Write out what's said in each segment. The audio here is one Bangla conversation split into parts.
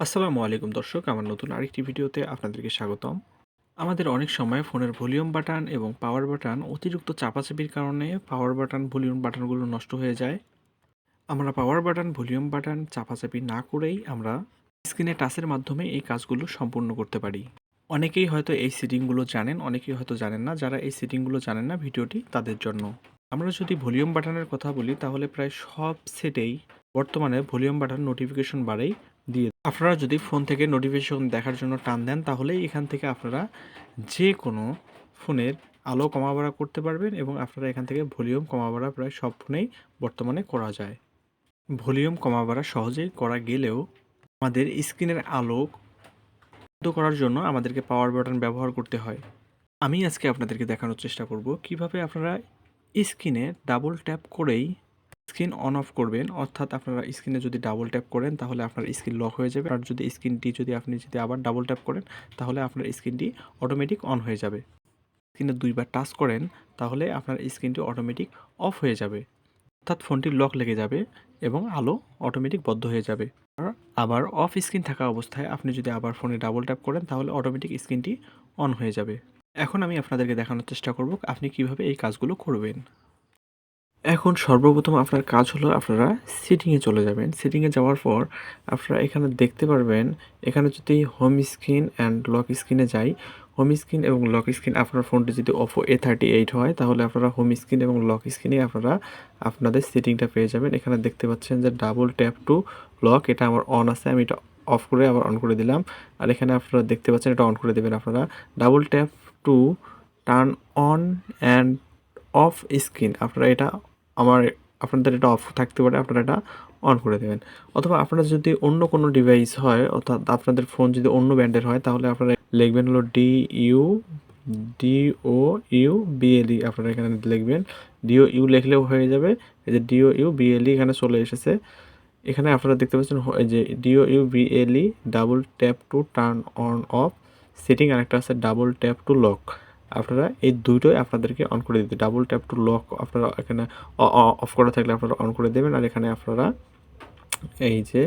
আসসালামু আলাইকুম দর্শক, আমার নতুন আরেকটি ভিডিওতে আপনাদেরকে স্বাগতম। আমাদের অনেক সময় ফোনের ভলিউম বাটন এবং পাওয়ার বাটন অতিরিক্ত চাপাচাপির কারণে পাওয়ার বাটন, ভলিউম বাটনগুলো নষ্ট হয়ে যায়। আমরা পাওয়ার বাটন, ভলিউম বাটন চাপাচাপি না করেই আমরা স্ক্রিনে টাচের মাধ্যমে এই কাজগুলো সম্পূর্ণ করতে পারি। অনেকেই হয়তো এই সেটিংগুলো জানেন, অনেকেই হয়তো জানেন না। যারা এই সেটিংগুলো জানেন না ভিডিওটি, তাদের জন্য। আমরা যদি ভলিউম বাটনের কথা বলি, তাহলে প্রায় সব সেটেই বর্তমানে ভলিউম বাটন নোটিফিকেশন দিয়ে দেয়। আপনারা যদি ফোন থেকে নোটিফিকেশন দেখার জন্য টান দেন তাহলেই এখান থেকে আপনারা যে কোনো ফোনের আলো কমাবাড়া করতে পারবেন এবং আপনারা এখান থেকে ভলিউম কমাবাড়া প্রায় সব ফোনেই বর্তমানে করা যায়। ভলিউম কমাবাড়া সহজেই করা গেলেও আমাদের স্ক্রিনের আলো বন্ধ করার জন্য আমাদেরকে পাওয়ার বাটন ব্যবহার করতে হয়। আমি আজকে আপনাদেরকে দেখানোর চেষ্টা করব কীভাবে আপনারা স্ক্রিনে ডাবল ট্যাপ করেই স্ক্রিন অন অফ করবেন, অর্থাৎ আপনারা স্ক্রিনে যদি ডাবল ট্যাপ করেন, তাহলে আপনার স্ক্রিন লক হয়ে যাবে। আর যদি স্ক্রিনটি যদি আপনি যদি আবার ডাবল ট্যাপ করেন, তাহলে আপনার স্ক্রিনটি অটোমেটিক অন হয়ে যাবে। স্ক্রিনে দুইবার টাচ করেন, তাহলে আপনার স্ক্রিনটি অটোমেটিক অফ হয়ে যাবে। অর্থাৎ ফোনটির লক লেগে যাবে এবং আলো অটোমেটিক বদ্ধ হয়ে যাবে। আবার অফ স্ক্রিন থাকা অবস্থায় আপনি যদি আবার ফোনে ডাবল ট্যাপ করেন, তাহলে অটোমেটিক স্ক্রিনটি অন হয়ে যাবে। এখন আমি আপনাদেরকে দেখানোর চেষ্টা করব আপনি কীভাবে এই কাজগুলো করবেন। এখন সর্বপ্রথম আপনার কাজ হলো আপনারা সিটিংয়ে চলে যাবেন। সিটিংয়ে যাওয়ার পর আপনারা এখানে দেখতে পারবেন, এখানে যদি হোম স্ক্রিন অ্যান্ড লক স্ক্রিনে যাই হোম স্ক্রিন এবং লক স্ক্রিন আপনার ফোনটি যদি ওপো এ থার্টি এইট হয়, তাহলে আপনারা হোম স্ক্রিন এবং লক স্ক্রিনে আপনারা আপনাদের সেটিংটা পেয়ে যাবেন। এখানে দেখতে পাচ্ছেন যে ডাবল ট্যাপ টু লক এটা আমার অন আছে, আমি এটা অফ করে আবার অন করে দিলাম। আর এখানে আপনারা দেখতে পাচ্ছেন এটা অন করে দেবেন আপনারা। Double tap to turn on and off screen আপনারা এটা আমার আপনাদের এটা অফ থাকতে পারে, আপনারা এটা অন করে দেবেন। অথবা আপনারা যদি অন্য কোনো ডিভাইস হয়, অর্থাৎ আপনাদের ফোন যদি অন্য ব্র্যান্ডের হয়, তাহলে আপনারা লিখবেন হলো D U D O U BLE আপনারা এখানে লিখবেন। ডিও ইউ লিখলেও হয়ে যাবে, এই যে ডিও ইউ বিএলই এখানে চলে এসেছে। এখানে আপনারা দেখতে পাচ্ছেন যে DO U BLE double tap to turn on off setting আর একটা আছে ডাবল ট্যাপ টু লক আপনারা এই দুটোই আপনাদেরকে অন করে দিতে ডাবল ট্যাপ টু লক আপনারা এখানে অফ করা থাকলে আপনারা অন করে দেবেন। আর এখানে আপনারা এই যে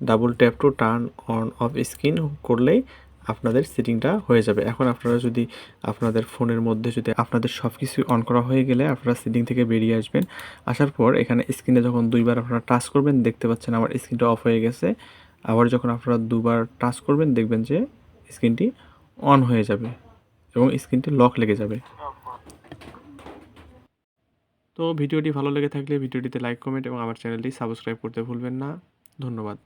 double tap to turn on off screen করলেই আপনাদের সেটিংটা হয়ে যাবে। এখন আপনারা যদি আপনাদের ফোনের মধ্যে যদি আপনাদের সব কিছু অন করা হয়ে গেলে আপনারা সেটিং থেকে বেরিয়ে আসবেন। আসার পর এখানে স্ক্রিনে যখন দুইবার আপনারা টাচ করবেন, দেখতে পাচ্ছেন আমার স্ক্রিনটা অফ হয়ে গেছে। আবার যখন আপনারা দুবার টাচ করবেন, দেখবেন যে স্ক্রিনটি অন হয়ে যাবে। এবং স্ক্রিনটি লক লেগে যাবে। তো ভিডিওটি ভালো লেগে থাকলে ভিডিওটিতে লাইক কমেন্ট এবং আমার চ্যানেলটি সাবস্ক্রাইব করতে ভুলবেন না। ধন্যবাদ।